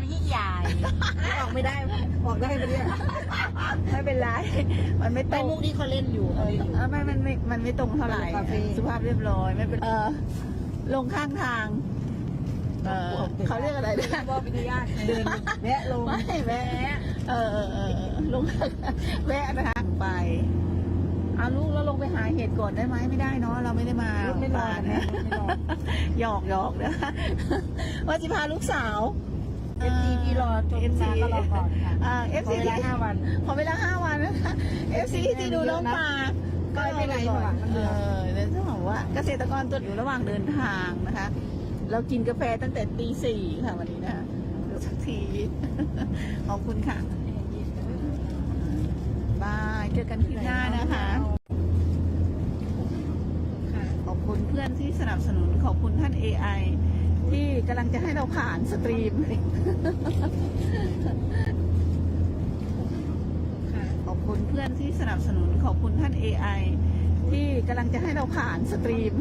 รที่ใหญ่ออกไม่ได้ออกได้ไหมเนี่ยไม่เป็นไร มันไม่ตแต่รงมุกที่เขาเล่นอยู่เออเออไม่มันไม่มันไม่ตรงเท่าไหร่คาเฟ่ สุภาพเรียบร้อยไม่เป็นเออลงข้างทาง เออเขาเรียกอะไรนะ บอกวิทยาเดินแวะลงไม่แวะ เออเออเออเออลง แวะนะคะไปเอาลูกแล้วลงไปหาเห็ดก่อนได้ไหมไม่ได้เนาะเราไม่ได้มาลูกไม่รอบ้านนะนะไม่รอหยอกหยอกนะว่าจะพาลูกสาว เอฟซีที่รอจนมาก็รอก่อนค่ะอ่าเอฟขอซีเวลาห้าวัน ขอเวลาห้าวันนะคะเอฟซีที่ดูน้องปลาก็ไม่เป็นไรหรอกมันเอเดือดอเดี๋ยวจะบอกว่าเกษตรกรตัวอยู่ระหว่างเดินทางนะคะ เรากินกาแฟตั้งแต่ตีสี่ค่ะวันนี้นะคะดูสักที ขอบคุณค่ะบายเจอกันคลิปหน้านะคะ ขอบคุณเพื่อนที่สนับสนุนขอบคุณท่าน AI ที่ กำลังจะให้เราผ่านสตรีมขอบคุณเพื่อนที่สนับสนุนขอบคุณท่าน AI ที่กำลังจะให้เราผ่านสตรีม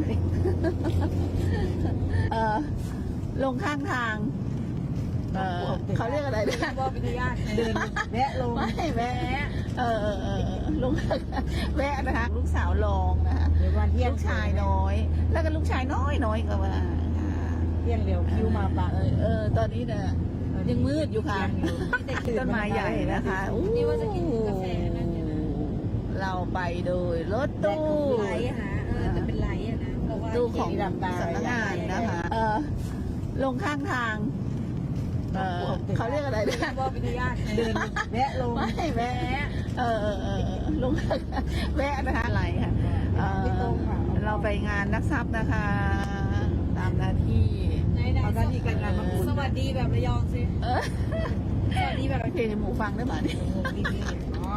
เออลงข้างทางเออเขาเรียกอะไรนะบอกวิทยาเดินแวะลงไม่แวะเออเออเออเออลงแวะนะคะลูกสาวลองนะคะเดี๋ยววันเที่ยงลูกชายน้อย แล้วก็ลูกชายน้อยน้อยก็ว่าค่ะเที่ยงเร็วคิวมาปะเออเออ ตอนนี้เนี่ยยังมืดอยู่ค่ะต้นไม้ใหญ่นะคะอู้นี่ว่าจะกินกาแฟนั่นเนี่ยนะเราไปโดยรถตู้ไลท์อะนะเออแต่เป็นไลท์อะนะเพราะว่าตู้ของสำนักงานนะคะ เออลงข้างทางเออเขาเรียกอะไรนะบอกวิทยาเดินแวะลงไม่แวะเออเออเออเออลงแวะนะคะอะไรค่ะเออไม่ตรงค่ะเราไปงานนักทรัพย์นะคะ ตามหน้าที่ไหนๆ เอาหน้าที่การงานมาอุ่นสวัสดีแบบระยองสิเออสวัสดีแบบเพลงในหมูฟังได้ไหมเนี่ยดีๆอ๋อ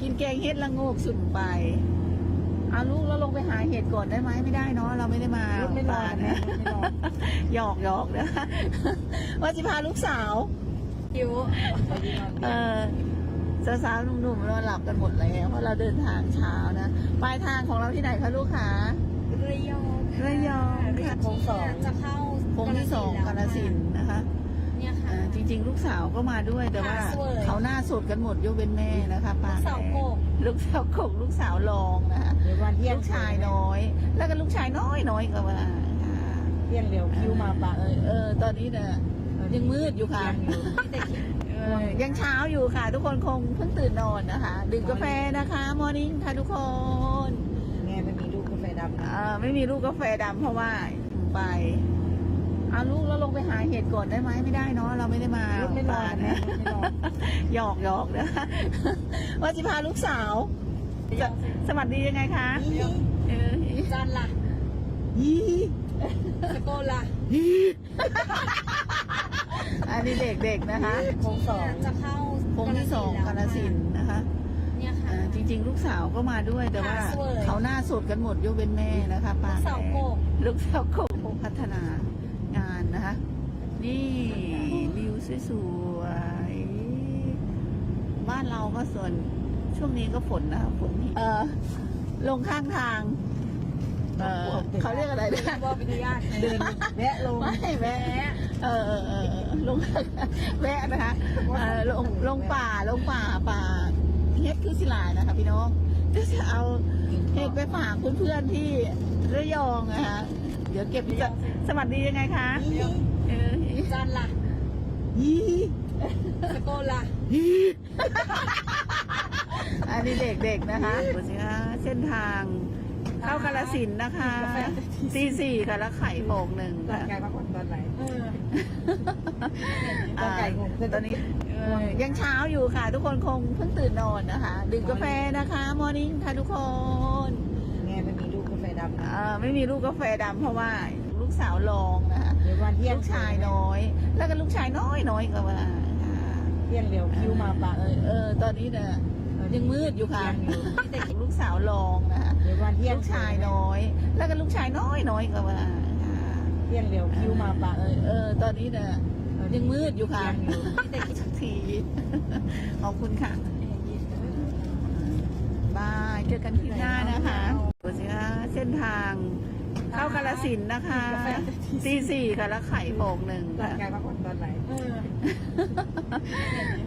กินแกงเห็ดละโงกสุ่มไปเอาลูกแล้วลงไปหาเห็ดก่อนได้ไหมไม่ได้เนาะเราไม่ได้มาลูกไม่รอบ้านนะนะไม่รอหยอกหยอกนะคะว่าจะพาลูกสาวคิวเออสาวๆหนุ่มๆนอนหลับกันหมดแล้วเพราะเราเดินทางเช้านะปลายทางของเราที่ไหนคะลูกคะระยอง ระยองค่ะโค้งสองจะเข้าโค้งที่สองกาลสินธุ์นะคะเนี่ยค่ะอ่าจริง ๆ ลูกสาวก็มาด้วยแต่ว่าขาสวยเขาหน้าสดกันหมดยกเว้นแม่นะคะป้าลูกสาวโกกลูกสาวโกกลูกสาวรองนะคะเดี๋ยววันเที่ยงลูกชายน้อย แล้วก็ลูกชายน้อยน้อยก็ว่าค่ะเที่ยงเร็วคิวมาปะเออเออ ตอนนี้เนี่ยยังมืดอยู่ค่ะมีแต่คิวเออยังเช้าอยู่ค่ะ ทุกคนคงเพิ่งตื่นนอนนะคะ ดื่มกาแฟนะคะ มอร์นิ่งค่ะทุกคนแม่ ไม่มีลูกกาแฟดำเอ่อไม่มีลูกกาแฟดำเพราะว่าไปเอาลูกแล้วลงไปหาเห็ดก่อนได้ไหมไม่ได้เนาะเราไม่ได้มาลูกไม่รอบ้านนะนะไม่รอหยอกหยอกนะคะว่าจะพาลูกสาวระยองสิสวัสดียังไงคะเออจันล่ะยี่สโกนล่ะอันนี้เด็กๆนะคะ โค้งสองจะเข้าโค้งที่สองกาลสินธุ์นะคะเนี่ยค่ะอ่า จริง ๆ ลูกสาวก็มาด้วยแต่ว่าขาสวย เขาหน้าสดกันหมดยกเว้นแม่นะคะป้าลูกสาวโกกลูกสาวโกกพัฒนางานนะคะ นี่วิวสวยๆบ้านเราก็ส่วนช่วงนี้ก็ฝนนะคะฝนเออลงข้างทาง เออเขาเรียกอะไรนะบอกวิทยาเดินแวะลงไม่แวะเออเออเออเออลง แวะนะคะเออลงลงป่าลงป่าป่า เฮ็ดคือสิลายนะคะพี่น้องจะเอาเฮ็ดไปฝากเพื่อนๆที่ระยองนะคะเดี๋ยวเก็บจะสวัสดียังไงคะเออจันล่ะยี่สโกนล่ะอันนี้เด็กๆนะคะดูสิคะเส้นทาง เข้ากาลสินธุ์นะคะตีสี่ค่ะแล้วไข่โบกหนึ่งร่าค่ะงกายพักผ่อนตอนไหนเออร่างกายงงตอนนี้เอ่อยังเช้าอยู่ค่ะ ทุกคนคงเพิ่งตื่นนอนนะคะดื่มกาแฟนะคะ มอร์นิ่งค่ะทุกคนแม่ไม่มีลูกกาแฟดำเอ่อไม่มีลูกกาแฟดำเพราะว่าลูกสาวรองนะคะเดี๋ยววันเที่ยงลูกชายน้อย แล้วก็ลูกชายน้อยน้อยก็ว่าค่ะเที่ยงเร็วคิวมาปะเออเออตอนนี้เนี่ยยังมืดอยู่ค่ะมีแต่คิวลูกสาวรองนะคะเดี๋ย ววันเที่ยงลูกชายน้อย แล้วก็ลูกชายน้อยน้อยก็ว่าค่ะเที่ยงเร็วคิวมาปะเออเออ ตอนนี้เนี่ยยังมืดอยู่ค่ะมีแต่คิวสักทีขอบคุณค่ะบายเจอกันคลิปหน้านะคะดูสิคะเส้นทาง เข้ากาลสินธุ์นะคะตีสี่ค่ะแล้วไข่โป่งหนึ่งร่าค่ะ งกายพักผ่อนตอนไหนเออ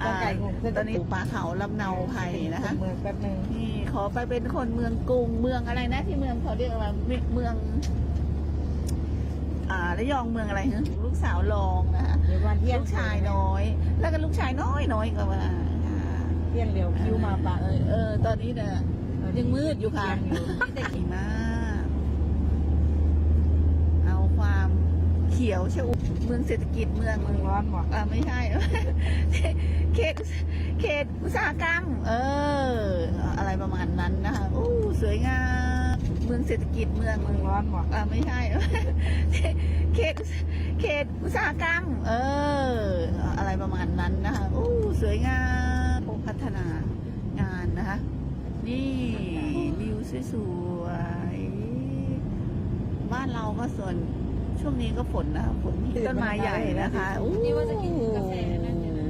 ร่างกายงงตอนนี้ป่าเขาลำเนาไผ่นะคะ เมืองแป๊บนึงนี่ขอไปเป็นคนเมืองกรุงเมืองอะไรนะที่เมืองเขาเรียกว่าเมือง อ่าระยองเมืองอะไรฮะลูกสาวรองนะคะเดี๋ยววันเที่ยงลูกชายน้อย แล้วก็ลูกชายน้อยน้อยก็ว่าอ่าเที่ยงเร็วคิวมาปะเออเออ ตอนนี้เนี่ยยังมืดอยู่ค่ะ เที่ยงอยู่มีแต่ขี่มากเอาความ เขียวชอุ่มเมืองเศรษฐกิจเมืองเมืองร้อนหมดอ่าไม่ใช่ เขตเขตอุตสาหกรรม เออ อะไรประมาณนั้นนะคะอู้สวยงามเมืองเศรษฐกิจเมืองเมืองร้อนหมดอ่าไม่ใช่เขตเขตอุตสาหกรรม เออ อะไรประมาณนั้นนะคะอู้สวยงามพัฒนางานนะคะ นี่วิวสวยๆบ้านเราก็ส่วน ช่วงนี้ก็ฝนนะคะฝนที่ต้นไม้ใหญ่นะคะอู้นี่ว่าจะกินกาแฟนั่นเนี่ยนะ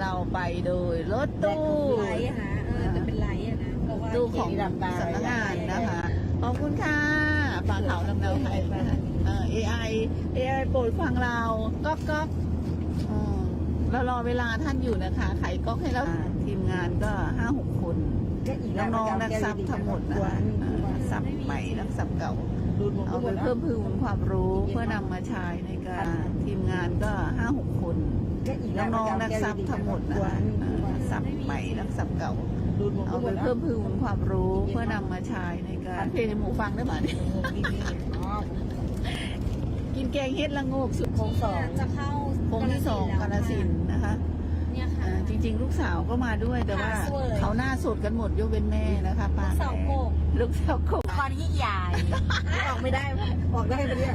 เราไปโดยรถตู้ไลท์อะนะเออแต่เป็นไลท์อะนะเพราะว่าตู้ของสำนักงานนะคะขอบคุณค่ะฝากเขาลำเนาไทยนะคะเอ่อ AI AI โปรดฟังเราก๊อกก๊อกอืมเรารอเวลาท่านอยู่นะคะไขก๊อกให้เราทีมงานก็ห้าหกคนก็อีกแล้ว น้องๆนักซับทั้งหมดนะคะเอ่อซับใหม่นักซับเก่าดูดหมดเอาหไปมดเพิ่มพูนความรู้เพื่อนำมาใช้ในการทีมงานก็ห้าหกคนก็อีกแล้วน้องๆนักซับทั้งหมดนะคะเอ่อซับใหม่นักซับเก่าดูดหมดเอาหไปมดเพิ่มพูนความรู้เพื่อนำมาใช้ในการเพลงในหมูฟังได้ไหมเนี่ยอ๋อกินแกงเฮ็ดละโงกสุดโค้งสองจะเข้าโค้งที่สองกาลสินธุ์นะคะเนี่ยค่ะอ่า จริง ๆ ลูกสาวก็มาด้วยแต่ว่าขาสวย เขาหน้าสดกันหมดยกเว้นแม่นะคะป้าเสาโกกลูกสาวโกกคอนที่ใหญ่ออกไม่ได้ออกได้ปะเนี่ย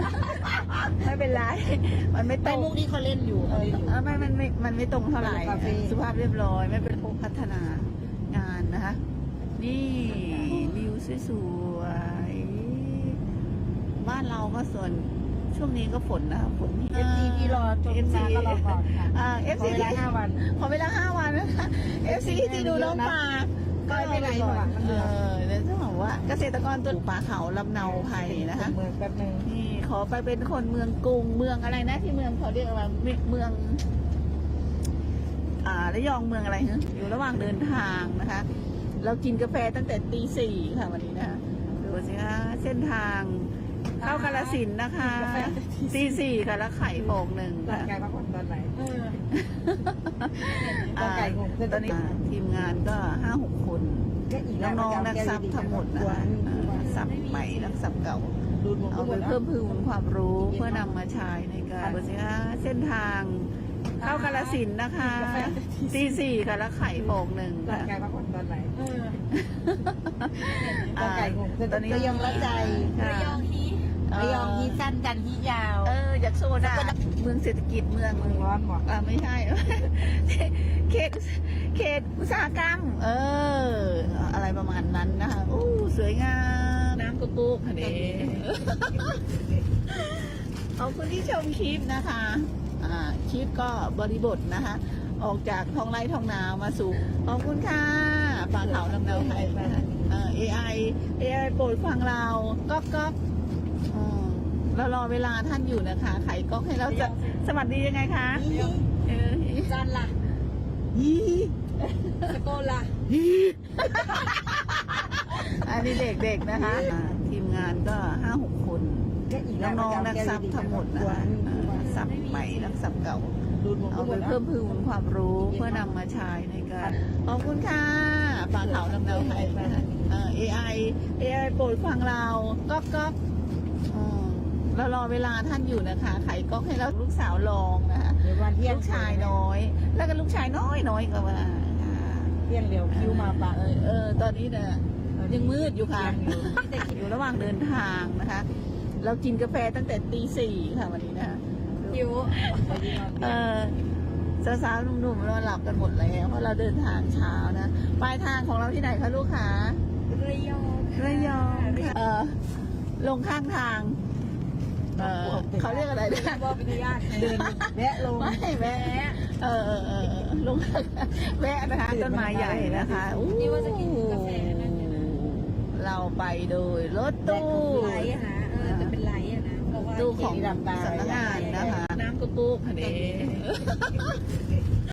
ไม่เป็นไรมันไม่ตแต่รงมุกที่เขาเล่นอยู่เอเขาอเล่นอยู่ เออไม่มันไม่มันไม่ตรงเท่าไหร่คาเฟ่ สุภาพเรียบร้อย ไม่เป็นพวกพัฒนางานนะคะ นี่วิวสวยๆบ้านเราก็ส่วน ช่วงนี้ก็ฝนนะคะฝนเอฟซีที่รอจนมาก็รอก่อนค่ะอ่าเอฟขอซีเวลาห้าวัน ขอเวลาห้าวันนะคะเอฟซีที่ดูน้องปลาก็ไม่เป็นไรหรอกเออเดี๋ยวจะบอกว่าเกษตรกรตัวปลาเขาลำเนาไผ่นะคะ เมืองแป๊บนึงนี่ขอไปเป็นคนเมืองกรุงเมืองอะไรนะที่เมืองเขาเรียกว่าเมือง อ่าระยองเมืองอะไรฮะอยู่ระหว่างเดินทางนะคะ เรากินกาแฟตั้งแต่ตีสี่ค่ะวันนี้นะคะดูสิคะเส้นทาง เข้ากาลสินธุ์นะคะตีสี่ค่ะแล้วไข่โป่งหนึ่งร่างค่ะกายพักผ่อนตอนไหน เออร่างกายงงตอนนี้ทีมงานก็ห้าหกคนก็อีกแล้วน้องๆนักซับทั้งหมดนะคะเอ่อซับใหม่นักซับเก่าดูดหมดเอาหไปมดเพิ่มพูนความรู้เพื่อนำมาใช้ในการดูสิคะเส้นทางเข้ากาลสินธุ์นะคะตีสี่ค่ะแล้วไข่โป่งหนึ่งร่างค่ะกายพักผ่อนตอนไหน เออร่างกายงงตอนนี้ก็ยังละใจ ค่ะ ระยองฮีระยองที่สั้นกันที่ยาวเอออยากโซดาเมืองเศรษฐกิจเมืองเมืองร้อนหมดอ่าไม่ใช่ เขตเขตอุตสาหกรรม เออ อะไรประมาณนั้นนะคะอู้สวยงาม น้ำกุ๊กค่ะเด็ขอบคุณที่ชมคลิปนะคะอ่าคลิปก็บริบทนะคะ ออกจากท้องไร่ท้องนามาสู่ขอบคุณค่ะฝากเขาลำเนาไทยนะคะเอ่อ AI AI โปรดฟังเราก๊อกก๊อกอืม เรารอเวลาท่านอยู่นะคะ ไขก๊อกให้เราจะสวัสดียังไงคะเออจันล่ะสโกล่ะอันนี้เด็กๆนะคะอ่าทีมงานก็ห้าหกคนก็อีกแล้วน้องๆนักซับทั้งหมดนะคะเอ่อซับใหม่นักซับเก่าดูดหมดเอาหไปมดเพิ่มพูนความรู้เพื่อนำมาใช้ในการขอบคุณค่ะฝากเขาลำเนาไทยนะคะเอ่อ AI AI โปรดฟังเราก๊อกก๊อกอืม เรารอเวลาท่านอยู่นะคะ ไขก๊อกให้เราลูกสาวลองนะคะเดี๋ยววันเที่ยงลูกชายน้อย แล้วก็ลูกชายน้อยน้อยก็ว่าอ่าเที่ยงเร็วคิวมาปะเออเออ ตอนนี้เนี่ยยังมืดอยู่ค่ะเที่ยงอยู่มีแต่อยู่ระหว่างเดินทางนะคะ เรากินกาแฟตั้งแต่ตีสี่ค่ะวันนี้นะคะหิวเออสาวๆหนุ่มๆนอนหลับกันหมดแล้วเพราะเราเดินทางเช้านะปลายทางของเราที่ไหนคะลูกค้าระยองระยองค่ะเออลงข้างทาง เออเขาเรียกอะไรนะ บอกวิทยาตเดินแวะลงไม่แวะเออเออเออเออลงแวะนะคะต้นไม้ใหญ่นะคะอู้นี่ว่าจะกินกาแฟนั่นเนี่ยนะเราไปโดยรถตู้ไลท์อะนะเออแต่เป็นตู้ของสำนักงานนะคะ น้ำกุ๊กกุ๊กค่ะเด้